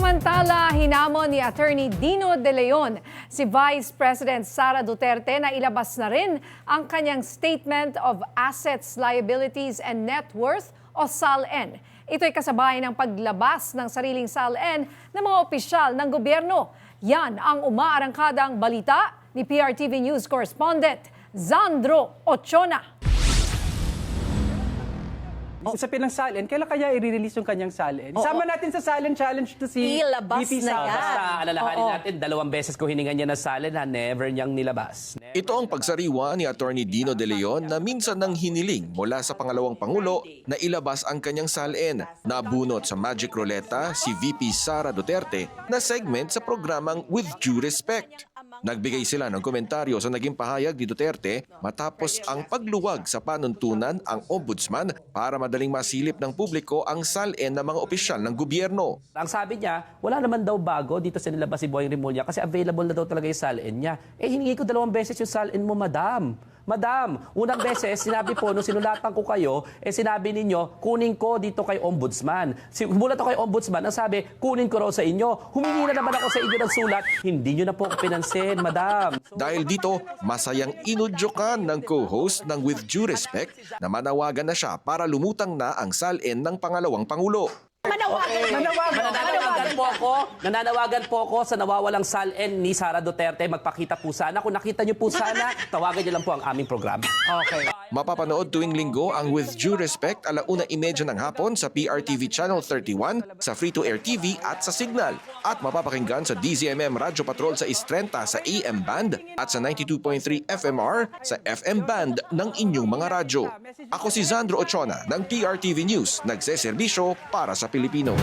Samantala, hinamon ni Attorney Dino De Leon si Vice President Sara Duterte na ilabas na rin ang kanyang Statement of Assets, Liabilities and Net Worth o SALN. Ito'y kasabay ng paglabas ng sariling SALN ng mga opisyal ng gobyerno. Yan ang umaarangkadang balita ni PRTV News correspondent Zandro Ochona. Usapin ng Salen, kailan kaya i-release yung kanyang Salen? Isama natin sa Salen Challenge to si Ilabas VP na yan. Basta alalahanin Oo. natin, dalawang beses ko hiningan niya ng salin na never niyang nilabas. Never. Ito ang pagsariwa ni Attorney Dino De Leon na minsan nang hiniling mula sa pangalawang pangulo na ilabas ang kanyang salin. Nabunot sa Magic Ruleta si VP Sara Duterte na segment sa programang With Due Respect. Nagbigay sila ng komentaryo sa naging pahayag ni Duterte matapos ang pagluwag sa panuntunan ang ombudsman para madaling masilip ng publiko ang salin ng mga opisyal ng gobyerno. Ang sabi niya, wala naman daw bago dito sa nilabas si Boying Rimulya kasi available na daw talaga yung salin niya. Eh, hiningi ko dalawang beses yung salin mo, madam. Madam, unang beses, sinabi po, nung sinulatan ko kayo, eh sinabi ninyo, kunin ko dito kay ombudsman. Simulat ako kay ombudsman, ang sabi, kunin ko raw sa inyo. Humingi na naman ako sa inyo ng sulat, hindi nyo na po ako pinansin, madam. Dahil dito, masayang inudyokan ng co-host ng With Due Respect na manawagan na siya para lumutang na ang salin ng pangalawang pangulo. Manawagan. Nananawagan po ako, nananawagan po ako sa nawawalang salin ni Sara Duterte. Magpakita po sana. Kung nakita niyo po sana, tawagan niyo lang po ang aming programa. Okay. Mapapanood tuwing linggo ang With Due Respect alauna imedya ng hapon sa PRTV Channel 31, sa Free-to-Air TV at sa Signal. At mapapakinggan sa DZMM Radio Patrol sa Istrenta sa AM Band at sa 92.3 FMR sa FM Band ng inyong mga radyo. Ako si Zandro Ochona ng PRTV News, nagseserbisyo para sa Pilipino.